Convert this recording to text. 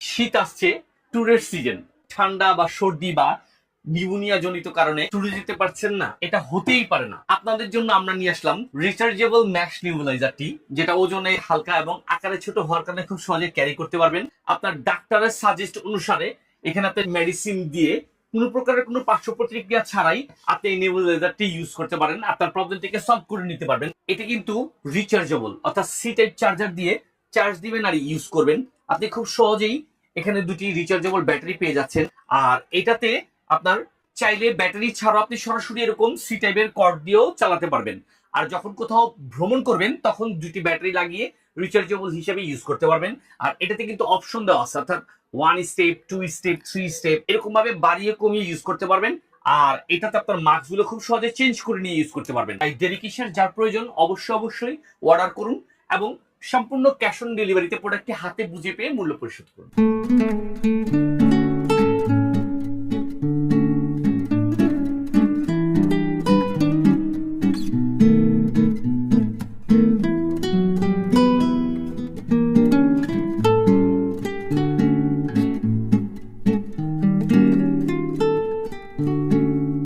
শীত আসছে ট্যুরের সিজন ঠান্ডা বা সর্দি বা নিউমোনিয়া জনিত কারণে ট্যুরে যেতে পারছেন না, এটা হতেই পারে না। আপনাদের জন্য আমরা নিয়ে আসলাম রিচার্জেবল ম্যাক্স নিউমোলাইজারটি যেটা ওজনে হালকা এবং আকারে ছোট হওয়ার কারণে খুব সহজে ক্যারি করতে পারবেন। আপনার ডাক্তারের সাজেস্ট অনুসারে এখানে আপনি মেডিসিন দিয়ে কোনো প্রকারের কোনো পার্শ্ব প্রতিক্রিয়া ছাড়াই আপনি এই নেবুলাইজারটি ইউজ করতে পারেন। আপনার প্রবলেমটিকে সলভ করে নিতে পারবেন। এটা কিন্তু রিচার্জেবল অর্থাৎ সি টাইপ চার্জার দিয়ে চার্জ দিবেন আর ইউজ করবেন। আপনি খুব সহজেই এখানে দুটি রিচার্জেবল ব্যাটারি পেয়ে যাচ্ছেন। আর এটাতে আপনার চাইলে ব্যাটারি ছাড়াও আপনি সরাসরি এরকম সি টাইপের কর্ড দিয়েও চালাতে পারবেন। আর যখন কোথাও ভ্রমণ করবেন, তখন দুটি ব্যাটারি লাগিয়ে রিচার্জেবল হিসেবে ইউজ করতে পারবেন। আর এটাতে কিন্তু অপশন দেওয়া আছে, অর্থাৎ one step two step three step এরকম ভাবে বাড়িয়ে কমিয়ে ইউজ করতে পারবেন। আর এটাতে আপনার মার্কসগুলো খুব সহজে চেঞ্জ করে নিয়ে ইউজ করতে পারবেন। তাই ডেডিকেশন যার প্রয়োজন, অবশ্যই অবশ্যই অর্ডার করুন এবং সম্পূর্ণ ক্যাশ অন ডেলিভারিতে প্রোডাক্টটি হাতে বুঝে পেয়ে মূল্য পরিশোধ করুন।